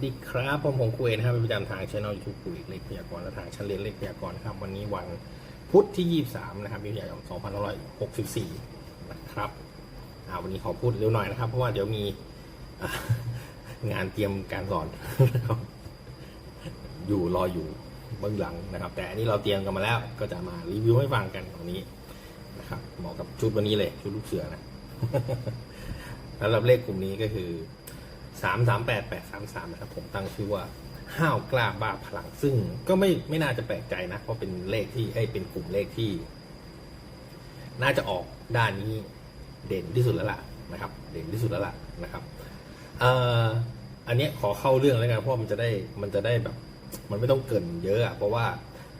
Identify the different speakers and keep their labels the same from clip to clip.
Speaker 1: สวัสดีครับผมผมคุยนะครับเป็นประจำทางช่องยูทูบคุยเลขพยากรณ์และทางชั้นเรียนเลขพยากรณ์ครับ วันนี้วันพุธที่ 23 นะครับมิถุนายน2564 นะครับอ่าวันนี้ขอพูดเร็วหน่อยนะครับ เพราะว่าเดี๋ยวมีงานเตรียมการสอนอยู่รออยู่เบื้องหลังนะครับ แต่อันนี้เราเตรียมกันมาแล้ว ก็จะมารีวิวให้ฟังกันวันนี้นะครับเหมาะกับชุดวันนี้เลยชุดลูกเสือนะสำหรับเลขกลุ่มนี้ก็คือ สามสามแปดแปดสามสามนะครับผมตั้งชื่อว่าห้าวกล้าบ้าพลัง ซึ่งก็ไม่ไม่น่าจะแปลกใจนะ เพราะเป็นเลขที่ให้เป็นกลุ่มเลขที่ น่าจะออกด้านนี้เด่นที่สุดแล้วล่ะนะครับ เด่นที่สุดแล้วล่ะนะครับเอ่ออันนี้ขอเข้าเรื่องแล้วกันเพราะมันจะได้มันจะได้แบบ มันไม่ต้องเกินเยอะอะเพราะว่า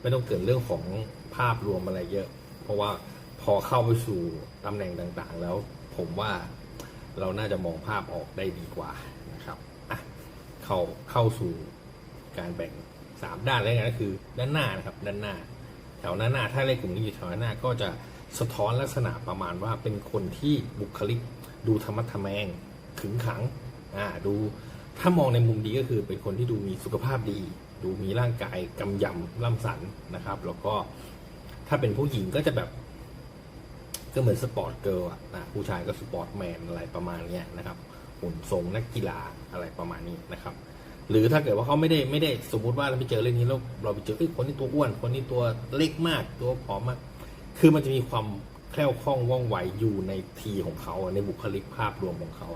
Speaker 1: ไม่ต้องเกินเรื่องของภาพรวมอะไรเยอะ เพราะว่าพอเข้าไปสู่ตำแหน่งต่างๆ แล้วผมว่าเราน่าจะมองภาพออกได้ดีกว่า เข้าเข้าสู่การแบ่งสามด้านแล้วกันก็คือด้านหน้านะครับด้านหน้า แถวหน้าหน้าถ้าเลขกลุ่มนี้อยู่แถวหน้าก็จะสะท้อนลักษณะประมาณว่าเป็นคนที่บุคลิก ดูธรรมะทแมงขึงขังอ่าดูถ้ามองในมุมดีก็คือเป็นคนที่ดูมีสุขภาพดี ดูมีร่างกายกำยำล่ำสันนะครับ แล้วก็ถ้าเป็นผู้หญิงก็จะแบบ ก็เหมือนสปอร์ตเกิร์ลอะนะผู้ชายก็สปอร์ตแมนอะไรประมาณเนี้ยนะครับ หุ่นทรงนักกีฬาอะไรประมาณนี้นะครับ หรือถ้าเกิดว่าเขาไม่ได้ไม่ได้สมมติว่าเราไปเจอเรื่องนี้แล้วเราไปเจอเอ้คนนี้ตัวอ้วน คนนี้ตัวเล็กมากตัวผอมมาก คือมันจะมีความแคล่วคล่องว่องไวอยู่ในทีของเขาในบุคลิกภาพรวมของเขา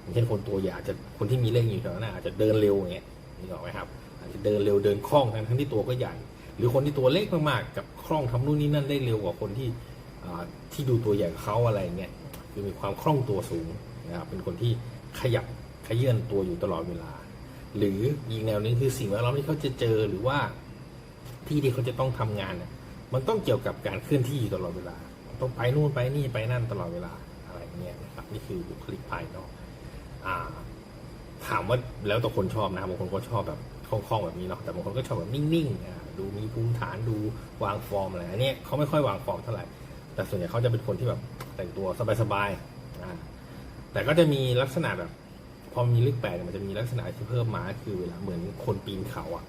Speaker 1: อย่างเช่นคนตัวใหญ่อาจจะคนที่มีเลขอยู่แถวหน้าอาจจะเดินเร็วอย่างเงี้ยนี่ออกไหมครับ อาจจะเดินเร็วเดินคล่องทั้งทั้งที่ตัวก็ใหญ่ หรือคนที่ตัวเล็กมากๆกับคล่องทำนู่นนี่นั่นได้เร็วกว่าคนที่ที่ดูตัวใหญ่เขาอะไรเงี้ยคือมีความคล่องตัวสูง นะครับเป็นคนที่ขยับขยื่นตัวอยู่ตลอดเวลา หรืออีกแนวนึงคือสิ่งแวดล้อมที่เขาจะเจอหรือว่าที่ที่เขาจะต้องทำงานเนี่ยมันต้องเกี่ยวกับการเคลื่อนที่อยู่ตลอดเวลา ต้องไปนู่นไปนี่ไปนั่นตลอดเวลาอะไรเงี้ยนะครับนี่คือบุคลิกภายนอกอ่า ถามว่าแล้วแต่คนชอบนะครับบางคนก็ชอบแบบคล่องๆแบบนี้เนาะแต่บางคนก็ชอบแบบนิ่งๆดูมีภูมิฐานดูวางฟอร์มอะไรอันเนี้ยเขาไม่ค่อยวางฟอร์มเท่าไหร่แต่ส่วนใหญ่เขาจะเป็นคนที่แบบแต่งตัวสบายๆ แต่ก็จะมีลักษณะแบบ พอมีเลขแปดเนี่ยมันจะมีลักษณะที่เพิ่มมาคือเวลาเหมือนคนปีนเขาอะ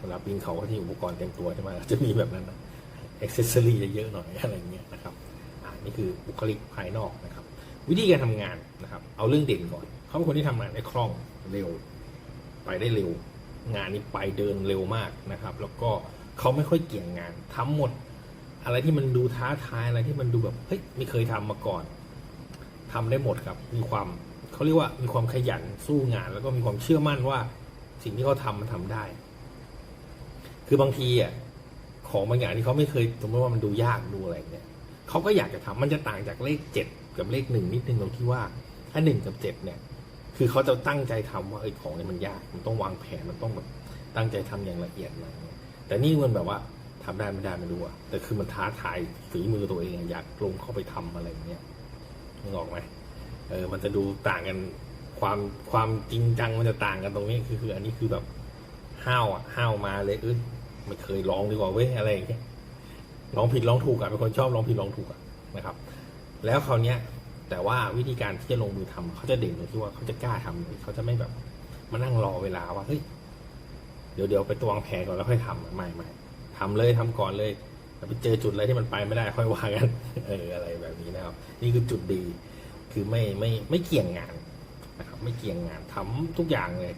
Speaker 1: เวลาปีนเขาก็ที่อุปกรณ์แต่งตัวใช่ไหมจะมีแบบนั้นนะอ็อกเซสซอรี่เยอะๆหน่อยอะไรเงี้ยนะครับอ่านี่คือบุคลิกภายนอกนะครับ วิธีการทำงานนะครับ เอาเรื่องเด่นก่อน เขาเป็นคนที่ทำงานได้คล่องเร็ว ไปได้เร็ว งานนี้ไปเดินเร็วมากนะครับ แล้วก็เขาไม่ค่อยเกี่ยงงานทำหมด อะไรที่มันดูท้าทายอะไรที่มันดูแบบเฮ้ยไม่เคยทำมาก่อน ทำได้หมดครับ มีความเขาเรียกว่ามีความขยันสู้งาน แล้วก็มีความเชื่อมั่นว่า สิ่งที่เขาทำมันทำได้ คือบางทีอะของบางอย่างที่เขาไม่เคยสมมติว่ามันดูยากดูอะไรเนี่ยเขาก็อยากจะทำมันจะต่างจากเลขเจ็ดกับเลขหนึ่งนิดนึงตรงที่ว่าถ้าหนึ่งกับเจ็ดเนี่ย คือเขาจะตั้งใจทำว่าไอ้ของเนี่ยมันยาก มันต้องวางแผนมันต้องแบบตั้งใจทำอย่างละเอียดอะแต่นี่มันแบบว่าทำได้ไม่ได้ไม่รู้อะแต่คือมันท้าทายฝีมือตัวเองอยากลงเข้าไปทำอะไรเงี้ย นึกออกไหมเออ มันจะดูต่างกันความความจริงจังมันจะต่างกันตรงนี้คือคือ อันนี้คือแบบห้าวอะห้าวมาเลยเอ้ยไม่เคยลองดีกว่าเว้ยอะไรอย่างเงี้ยลองผิดลองถูกอะเป็นคนชอบลองผิดลองถูกอะนะครับ แล้วคราวเนี้ยแต่ว่าวิธีการที่จะลงมือทำเขาจะเด่นตรงที่ว่าเขาจะกล้าทำเลยเขาจะไม่แบบมานั่งรอเวลาว่าเฮ้ยเดี๋ยวเดี๋ยวไปตวงแผนก่อนแล้วค่อยทำไม่ไม่ทำเลยทำก่อนเลย แล้วไปเจอจุดอะไรที่มันไปไม่ได้ค่อยว่ากันเอออะไรแบบนี้นะครับ นี่คือจุดดีคือไม่ไม่ไม่เกี่ยงงานนะครับไม่เกี่ยงงานทำทุกอย่างเลย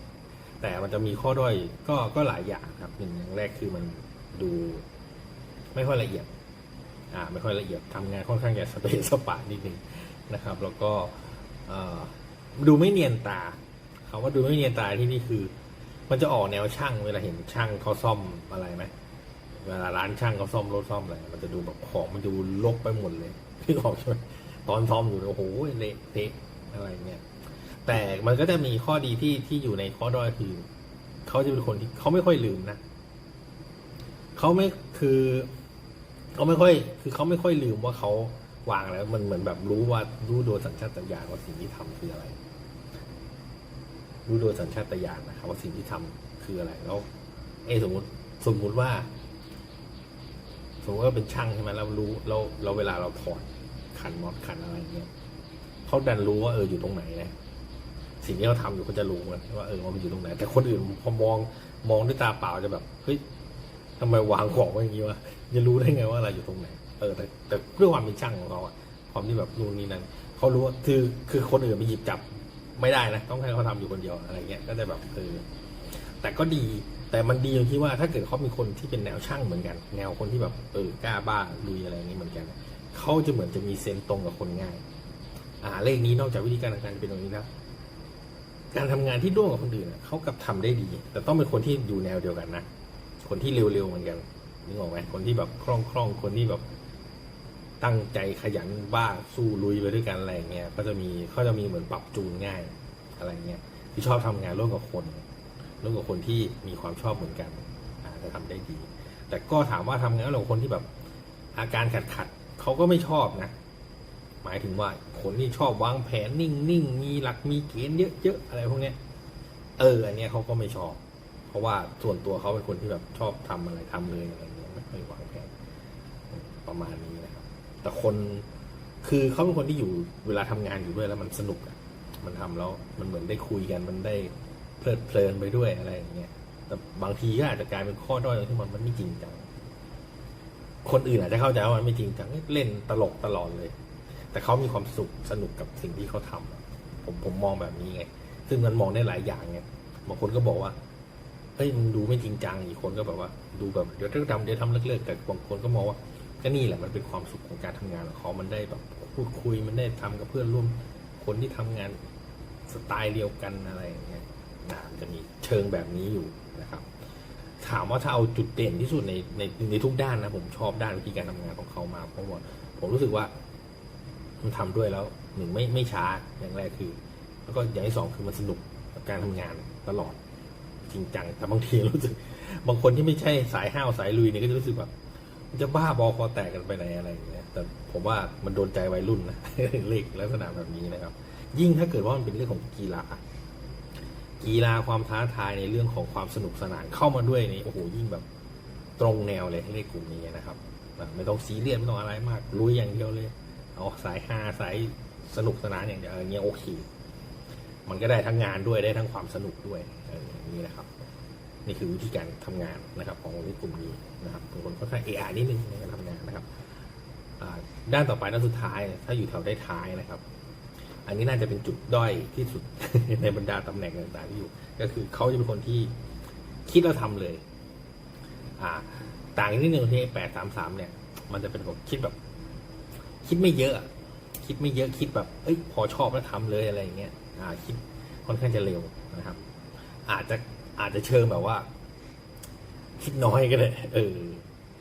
Speaker 1: แต่มันจะมีข้อด้อยก็ก็หลายอย่างครับหนึ่งอย่างแรกคือมันดู ไม่ค่อยละเอียด อ่า ไม่ค่อยละเอียดทำงานค่อนข้างจะสเปซสปะนิดนึงนะครับ แล้วก็ดูไม่เนียนตาคำว่าดูไม่เนียนตาที่นี่คือ มันจะออกแนวช่างเวลาเห็นช่างเขาซ่อมอะไรไหม เวลาร้านช่างเขาซ่อมรถซ่อมอะไรมันจะดูแบบของมันดูลกไปหมดเลยพี่บอกใช่ไหมตอนซ่อมอยู่เนี่ยโอ้โหเละเทะอะไรเงี้ยแต่มันก็จะมีข้อดีที่ที่อยู่ในข้อด้อยคือเขาจะเป็นคนที่เขาไม่ค่อยลืมนะเขาไม่คือเขาไม่ค่อย คือเขาไม่ค่อยลืมว่าเขาวางแล้วมันเหมือนแบบรู้ว่ารู้โดยสัญชาตญาณว่าสิ่งที่ทำคืออะไร รู้โดยสัญชาตญาณนะครับว่าสิ่งที่ทำคืออะไรแล้ว เอสมมติสมมุติว่า สมมติว่าเป็นช่างใช่ไหมเรารู้เราเราเวลาเราถอดขันน็อตขันอะไรเงี้ยเขาดันรู้ว่าเอออยู่ตรงไหนนะสิ่งที่เขาทำอยู่เขาจะรู้ว่าเออมันอยู่ตรงไหน แต่คนอื่นพอมองมองด้วยตาเปล่าจะแบบเฮ้ยทำไมวางของไว้อย่างนี้วะจะรู้ได้ไงว่าอะไรอยู่ตรงไหนเออแต่แต่เรื่องความเป็นช่างของเขาอะความที่แบบนู่นนี่นั่นเขารู้ว่าคือคือคนอื่นไปหยิบจับไม่ได้นะต้องให้เขาทำอยู่คนเดียวอะไรเงี้ยก็จะแบบเออแต่ก็ดี แต่มันดีตรงที่ว่าถ้าเกิดเขามีคนที่เป็นแนวช่างเหมือนกัน แนวคนที่แบบเออกล้าบ้าลุยอะไรอย่างนี้เหมือนกันเขาจะเหมือนจะมีเซนส์ตรงกับคนง่าย อ่าเลขนี้นอกจากวิธีการทำงานเป็นตรงนี้แล้วการทำงานที่ร่วมกับคนอื่นเขากับทำได้ดี แต่ต้องเป็นคนที่อยู่แนวเดียวกันนะคนที่เร็วๆเหมือนกันนึกออกไหมคนที่แบบคล่องๆคนที่แบบตั้งใจขยันบ้าสู้ลุยไปด้วยกันอะไรเงี้ยก็จะมีเขาจะมีเหมือนปรับจูนง่ายอะไรเงี้ยที่ชอบทำงานร่วมกับคน ร่วมกับคนที่มีความชอบเหมือนกันอาจะทำได้ดี แต่ก็ถามว่าทำงานร่วมกับคนที่แบบอาการขัดขัดเขาก็ไม่ชอบนะ หมายถึงว่าคนที่ชอบวางแผนนิ่งๆมีหลักมีเกณฑ์เยอะๆอะไรพวกเนี้ย เอออันเนี้ยเขาก็ไม่ชอบ เพราะว่าส่วนตัวเขาเป็นคนที่แบบชอบทำอะไรทำเลยอะไรเงี้ยไม่ค่อยวางแผนประมาณนี้นะครับ แต่คนคือเขาเป็นคนที่อยู่เวลาทำงานอยู่ด้วยแล้วมันสนุกอะมันทำแล้วมันเหมือนได้คุยกันมันได้ เพลิดเพลินไปด้วยอะไรอย่างเงี้ยแต่บางทีก็อาจจะกลายเป็นข้อด้อยตรงที่มันมันไม่จริงจังคนอื่นอาจจะเข้าใจว่ามันไม่จริงจังเล่นตลกตลอดเลย แต่เขามีความสุขสนุกกับสิ่งที่เขาทำอะผมผมมองแบบนี้ไงซึ่งมันมองได้หลายอย่างไงบางคนก็บอกว่าเฮ้ยมึงดูไม่จริงจังอีกคนก็แบบว่า ดูแบบเดี๋ยวต้องทำเดี๋ยวทำเลิกๆแต่บางคนก็มองว่าก็นี่แหละมันเป็นความสุขของการทำงานของเขา มันได้แบบพูดคุยมันได้ทำกับเพื่อนร่วมคนที่ทำงานสไตล์เดียวกันอะไรอย่างเงี้ย นะมันจะมีเชิงแบบนี้อยู่นะครับ ถามว่าถ้าเอาจุดเด่นที่สุดในในในทุกด้านนะผมชอบด้านวิธีการทำงานของเขามาเพราะว่าผมรู้สึกว่ามันทำด้วยแล้วหนึ่งไม่ไม่ช้าอย่างแรกคือ แล้วก็อย่างที่สองคือมันสนุกกับการทำงานตลอดจริงจังแต่บางทีรู้สึก บางคนที่ไม่ใช่สายห้าวสายลุยเนี่ยก็จะรู้สึกแบบมันจะบ้าบอคอแตกกันไปไหนอะไรอย่างเงี้ยแต่ผมว่ามันโดนใจวัยรุ่นนะเลขลักษณะแบบนี้นะครับ ยิ่งถ้าเกิดว่ามันเป็นเรื่องของกีฬา กีฬาความท้าทายในเรื่องของความสนุกสนานเข้ามาด้วยนี่โอ้โหยิ่งแบบตรงแนวเลยเลขกลุ่มนี้นะครับ ไม่ต้องซีเรียสไม่ต้องอะไรมากลุยอย่างเดียวเลยเอาสายฮาสายสนุกสนานอย่างเดียวเงี้ยโอเคมันก็ได้ทั้งงานด้วยได้ทั้งความสนุกด้วยอออย่างนี้นะครับ นี่คือวิธีการทำงานนะครับ ของในกลุ่มนี้นะครับบางคนค่อนข้างเออานิดนึงในการทำงานนะครับด้านต่อไปด้านสุดท้ายถ้าอยู่แถวได้ท้ายนะครับ อันนี้น่าจะเป็นจุดด้อยที่สุดในบรรดาตำแหน่งต่างๆที่อยู่ ก็คือเขาจะเป็นคนที่คิดแล้วทำเลย อ่า ต่างนิดนึงที่แปดสามสามเนี่ย มันจะเป็นผมคิดแบบ คิดไม่เยอะ คิดไม่เยอะคิดแบบ เอ้ย พอชอบแล้วทำเลยอะไรอย่างเงี้ยอ่า คิดค่อนข้างจะเร็วนะครับ อาจจะอาจจะเชิงแบบว่า คิดน้อยก็ได้เออ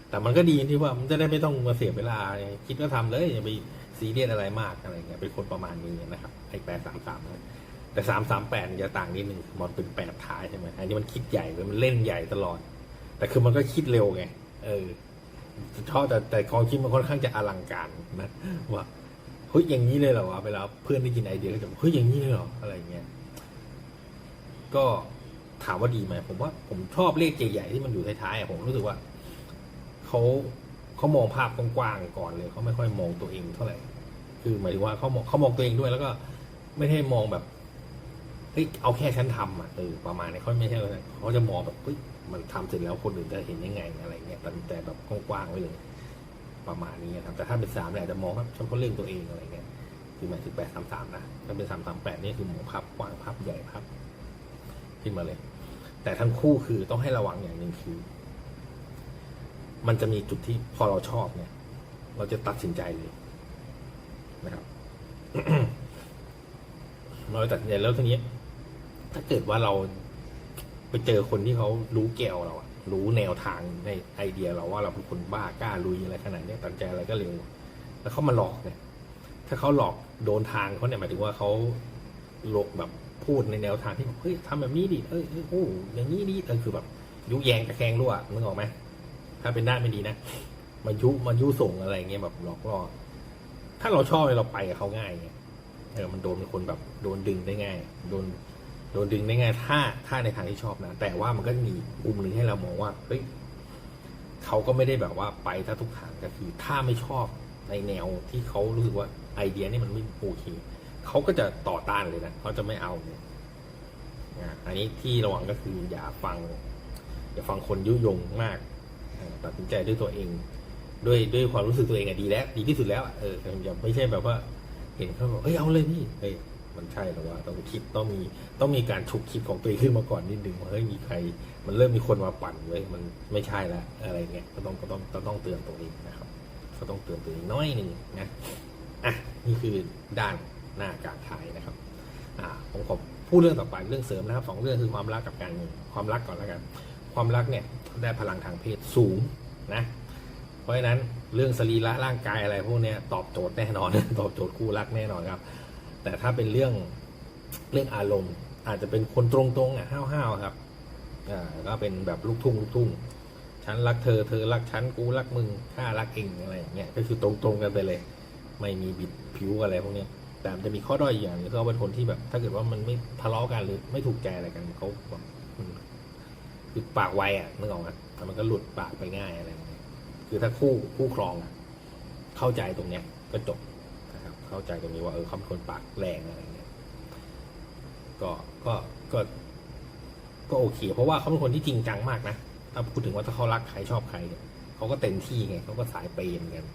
Speaker 1: แต่มันก็ดีที่ว่ามันจะได้ไม่ต้องมาเสียเวลา คิดก็ทำเลยอย่าไป ซีเรียสอะไรมากอะไรเงี้ยเป็นคนประมาณนี้นะครับไอ้แปดสามสามแต่สามสามแปดจะต่างนิดนึงมันเป็นแปดท้ายใช่ไหมอันนี้มันคิดใหญ่เลยมันเล่นใหญ่ตลอด แต่คือมันก็คิดเร็วไงเออชอบแต่แต่ความคิดมันค่อนข้างจะอลังการนะว่าเฮ้ยอย่างนี้เลยเหรอวะเวลาเพื่อนได้ยินไอเดียก็จะบอกเฮ้ยอย่างนี้เลยเหรออะไรเงี้ยก็ถามว่าดีไหมผมว่าผมชอบเลขใหญ่ๆที่มันอยู่ท้ายๆผมรู้สึกว่าเขาเขามองภาพกว้างๆก่อนเลยเขาไม่ค่อยมองตัวเองเท่าไหร่ คือหมายถึงว่าเขามองเขามองตัวเองด้วย แล้วก็ไม่ได้มองแบบเฮ้ยเอาแค่ฉันทำอะเออประมาณนี้เขาไม่ใช่เขาจะมองแบบเฮ้ยมันทำเสร็จแล้วคนอื่นจะเห็นยังไงอะไรเงี้ยแต่แต่แบบกว้างๆไว้เลย ประมาณนี้ครับ แต่ถ้าเป็นสามเนี่ยจะมองว่าเฉพาะเรื่องตัวเองอะไรเงี้ยคือหมายถึงแปดสามสามนะถ้าเป็นสามสามแปดนี่คือมองภาพกว้างภาพใหญ่ภาพขึ้นมาเลย แต่ทั้งคู่คือต้องให้ระวังอย่างหนึ่งคือ มันจะมีจุดที่พอเราชอบเนี่ย เราจะตัดสินใจเลย นะครับเราตัดสินใจแล้วทีนี้ ถ้าเกิดว่าเราไปเจอคนที่เขารู้แกวเราอะรู้แนวทางในไอเดียเราว่าเราเป็นคนบ้ากล้าลุยอะไรขนาดนี้ตัดใจอะไรก็เร็ว แล้วเขามาหลอกเนี่ย ถ้าเขาหลอกโดนทางเขาเนี่ยหมายถึงว่าเขาหลอกแบบพูดในแนวทางที่แบบเฮ้ยทำแบบนี้ดิเอ้ยเอ้ยโอ้อย่างนี้ดิเออคือแบบ ยุแยงตะแคงรั่วนึกออกไหมถ้าเป็นด้านไม่ดีนะมายุมายุส่งอะไรเงี้ยแบบหลอกล่อ ถ้าเราชอบเราไปกับเขาง่ายไงเออมันโดนเป็นคนแบบโดนดึงได้ง่าย โดนโดนดึงได้ง่ายถ้าถ้าในทางที่ชอบนะ แต่ว่ามันก็มีมุมหนึ่งให้เรามองว่าเฮ้ยเขาก็ไม่ได้แบบว่าไปถ้าทุกทางก็คือ ถ้าไม่ชอบในแนวที่เขารู้สึกว่าไอเดียนี่มันไม่โอเคเขาก็จะต่อต้านเลยนะเขาจะไม่เอาเนี่ยอะอันนี้ที่ระวังก็คืออย่าฟัง อย่าฟังคนยุยงมาก ตัดสินใจด้วยตัวเอง ด้วยด้วยความรู้สึกตัวเองอะดีแล้ว ดีที่สุดแล้วเอออย่าไม่ใช่แบบว่า เห็นเขาบอกเฮ้ยเอาเลยพี่เฮ้ยมันใช่หรอว่าต้องคิดต้องมีต้องมีการฉุกคิดของตัวเองขึ้นมาก่อนนิดนึงว่าเฮ้ยมีใคร มันเริ่มมีคนมาปั่นไว้ยมันไม่ใช่ล้วอะไรเงี้ยก็ต้องก็ต้องก็ต้องเตือนตัวเองนะครับ ก็ต้องเตือนตัวเองน้อยหนึ่งนะอะนี่คือด้านหน้าการขายนะครับอ่าผมขอพูดเรื่องต่อไปเรื่องเสริมนะครับสองเรื่องคือความรักกับการเงินความรักก่อนแล้วกัน ความรักเนี่ยได้พลังทางเพศสูงนะ เพราะฉะนั้นเรื่องสรีระร่างกายอะไรพวกนี้ตอบโจทย์แน่นอน ตอบโจทย์คู่รักแน่นอนครับ แต่ถ้าเป็นเรื่องเรื่องอารมณ์ อาจจะเป็นคนตรงๆอะห้าวๆครับอ่าก็เป็นแบบลูกทุ่งลูกทุ่งฉันรักเธอเธอรักฉันกูรักมึงข้ารักเองอะไรอย่างเงี้ยก็คือตรงๆกันไปเลย ไม่มีบิดผิวอะไรพวกนี้แต่มันจะมีข้อด้อยอย่างนึงคือเขาเป็นคนที่แบบ ถ้าเกิดว่ามันไม่ทะเลาะกันหรือไม่ถูกใจอะไรกันเขาแบบคือปากไวอะนึกออกไหมแต่มันก็หลุดปากไปง่ายอะไรอย่างเงี้ย คือถ้าคู่คู่ครองเข้าใจตรงเนี้ยก็จบนะครับ เข้าใจตรงนี้ว่าเออเขาเป็นคนปากแรงอะไรเงี้ยก็ก็ก็ ก็โอเค เพราะว่าเขาเป็นคนที่จริงจังมากนะถ้าพูดถึงว่าถ้าเขารักใครชอบใครเนี่ยเขาก็เต็มที่ไงเขาก็สายเปย์เหมือนกัน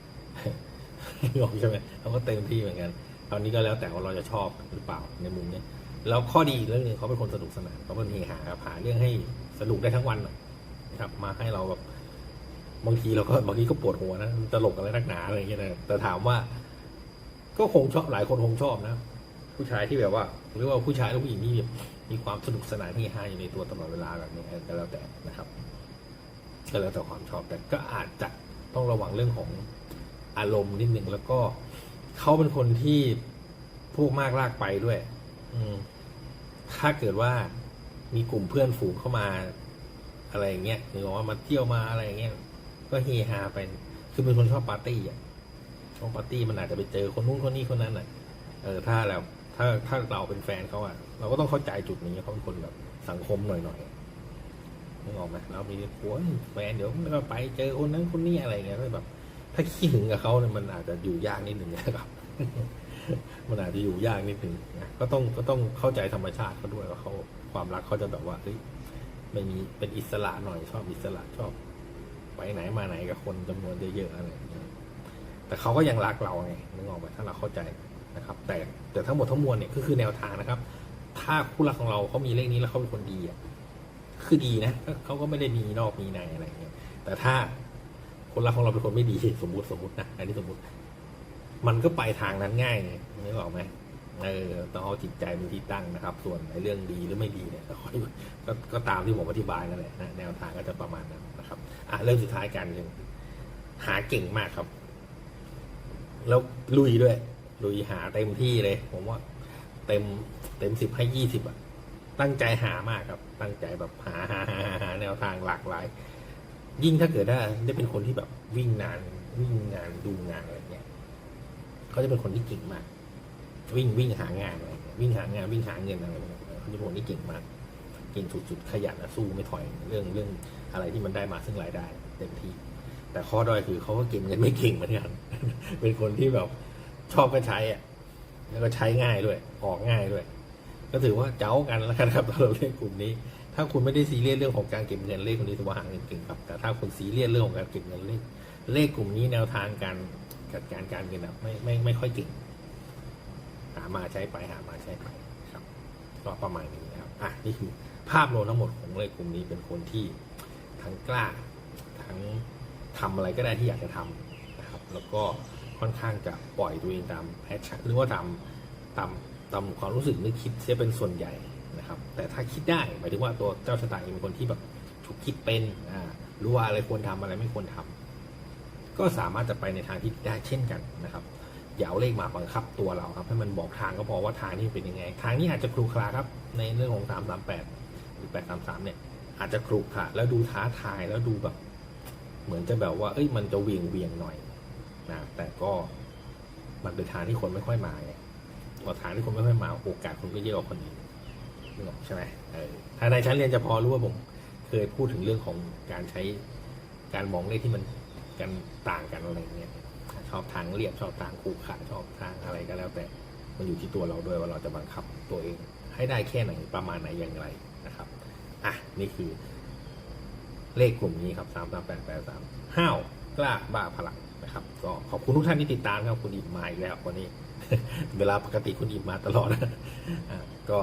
Speaker 1: นึกออกใช่ไหมเขาก็เต็มที่เหมือนกันตอนนี้ก็แล้วแต่ว่าเราจะชอบหรือเปล่าในมุมเนี้ยแล้วข้อดีเรื่องหนึ่งเขาเป็นคนสนุกสนานเขาเป็นเฮฮาหาเรื่องให้สนุกได้ทั้งวันนะครับ มาให้เราแบบ บางทีเราก็บางทีก็ปวดหัวนะตลกอะไรนักหนาอะไรอย่างเงี้ยนะแต่ถามว่า ก็คงชอบหลายคนคงชอบนะ ผู้ชายที่แบบว่า หรือว่าผู้ชายหรือผู้หญิงที่แบบมีความสนุกสนานเฮฮาอยู่ในตัวตลอดเวลาแบบนี้ก็แล้วแต่นะครับก็แล้วแต่ความชอบแต่ก็อาจจะต้องระวังเรื่องของอารมณ์นิดหนึ่งแล้วก็เขาเป็นคนที่พูดมากลากไปด้วย อืม ถ้าเกิดว่ามีกลุ่มเพื่อนฝูงเข้ามา อะไรอย่างเงี้ยหรือว่ามาเที่ยวมาอะไรอย่างเงี้ย ก็เฮฮาไป คือเป็นคนชอบปาร์ตี้อะชอบปาร์ตี้มันอาจจะไปเจอคนนู้นคนนี้คนนั้นอะ เออถ้าแล้วถ้าถ้าเราเป็นแฟนเขาอะ เราก็ต้องเข้าใจจุดนี้เขาเป็นคนแบบสังคมหน่อยๆนึกออกไหมเรามีผัวแฟนเดี๋ยวก็ไปเจอคนนั้นคนนี้อะไรเงี้ยก็แบบ ถ้าขี้หึงกับเขาเนี่ยมันอาจจะอยู่ยากนิดหนึ่งนะครับมันอาจจะอยู่ยากนิดหนึ่งนะก็ต้องก็ต้องเข้าใจธรรมชาติเขาด้วยว่าเขาความรักเขาจะแบบว่าเฮ้ยไม่มีเป็นอิสระหน่อยชอบอิสระชอบ ไปไหนมาไหนกับคนจำนวนเยอะๆอะไรอย่างนี้แต่เขาก็ยังรักเราไงนึกออกไหมถ้าเราเข้าใจนะครับ แต่แต่ทั้งหมดทั้งมวลเนี่ยก็คือแนวทางนะครับ ถ้าคู่รักของเราเขามีเลขนี้แล้วเขาเป็นคนดีอะคือดีนะเขาก็ไม่ได้มีนอกมีในอะไรอย่างเงี้ยแต่ถ้าคนรักของเราเป็นคนไม่ดีสมมติสมมตินะอันนี้สมมติ มันก็ไปทางนั้นง่ายไงนึกออกไหมเออต้องเอาจิตใจเป็นที่ตั้งนะครับ ส่วนในเรื่องดีหรือไม่ดีเนี่ยก็ค่อยก็ก็ตามที่ผมอธิบายนั่นแหละนะแนวทางก็จะประมาณนั้น นะครับ อะเรื่องสุดท้ายการเงินหาเก่งมากครับ แล้วลุยด้วย ลุยหาเต็มที่เลย ผมว่าเต็มเต็มสิบให้ยี่สิบอะ ตั้งใจหามากครับ ตั้งใจแบบหาหาหาหาแนวทางหลากหลาย ยิ่งถ้าเกิดได้ได้เป็นคนที่แบบวิ่งนานวิ่งงานดูงานอะไรเงี้ยเขาจะเป็นคนที่เก่งมาก วิ่งวิ่งหางานอะไรวิ่งหางานวิ่งหาเงินอะไรเขาจะเป็นคนที่เก่งมาก ก่งสุดๆขยันนะสู้ไม่ถอยเรื่องเรื่องอะไรที่มันได้มาซึ่งรายได้เต็มที่ แต่ข้อด้อยคือเขาก็ก็บเงินไม่เก่งเหมือนกันเป็นคนที่แบบชอบก็ใช้อะแล้วก็ใช้ง่ายด้วย ออกง่ายด้วย ก็ถือว่าเจ้ากันแล้วกันครับสำหรับเลขกลุ่มนี้ ถ้าคุณไม่ได้ซีเรียสเรื่องของการเก็บเงินเลขคนนี้ถือว่าหาเงินเก่งครับ แต่ถ้าคุณซีเรียสเรื่องของการเก็บเงินเลขเลขกลุ่มนี้แนวทางการจัดการการเงินอะไม่ไม่ไม่ค่อยเก่งหามาใช้ไปหามาใช้ไปครับก็ประมาณนี้นะครับ อะนี่คือ ภาพรวมทั้งหมดของเลยกลุ่มนี้เป็นคนที่ทั้งกล้าทั้งทำอะไรก็ได้ที่อยากจะทำนะครับ แล้วก็ค่อนข้างจะปล่อยตัวเองตามแพชชั่นหรือว่าตามตามตามความรู้สึกนึกคิดจะเป็นส่วนใหญ่นะครับ แต่ถ้าคิดได้หมายถึงว่าตัวเจ้าชะตาเองเป็นคนที่แบบถูกคิดเป็นอ่ารู้ว่าอะไรควรทำอะไรไม่ควรทำ ก็สามารถจะไปในทางที่ได้เช่นกันนะครับอย่าเอาเลขมาบังคับตัวเราครับ ให้มันบอกทางก็พอว่าทางนี้เป็นยังไง ทางนี้อาจจะครูคลาครับ ในเรื่องของ 338 รือแปดสามสามเนี่ย อาจจะครุขระแล้วดูท้าทายแล้วดูแบบ เหมือนจะแบบว่า เอ้ยมันจะเวียงเวียงหน่อยนะแต่ก็มันเป็นทางที่คนไม่ค่อยมาไงพอทางที่คนไม่ค่อยมาโอกาสคุณก็เยอะกว่าคนอื่นนึกออกใช่ไหมเออถ้าในชั้นเรียนจะพอรู้ว่าผมเคยพูดถึงเรื่องของการใช้การมองเลขที่มันกันต่างกันอะไรเงี้ยชอบทางเรียบชอบทางขูขระชอบทางอะไรก็แล้วแต่มันอยู่ที่ตัวเราด้วยว่าเราจะบังคับตัวเอง ให้ได้แค่ไหนประมาณไหนอย่างไรนะครับ อะนี่คือ เลขกลุ่มนี้ครับสามสามแปดแปดสามห้าวกล้าบ้าพลังนะครับ ก็ขอบคุณทุกท่านที่ติดตามครับคุณอิมมาอีกแล้ววันนี้ เวลาปกติคุณอิมมาตลอดนะอะก็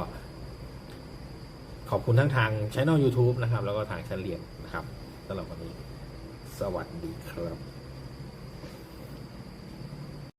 Speaker 1: ขอบคุณทั้งทางช่อง YouTube นะครับ แล้วก็ทางชั้นเรียนนะครับสำหรับวันนี้ สวัสดีครับ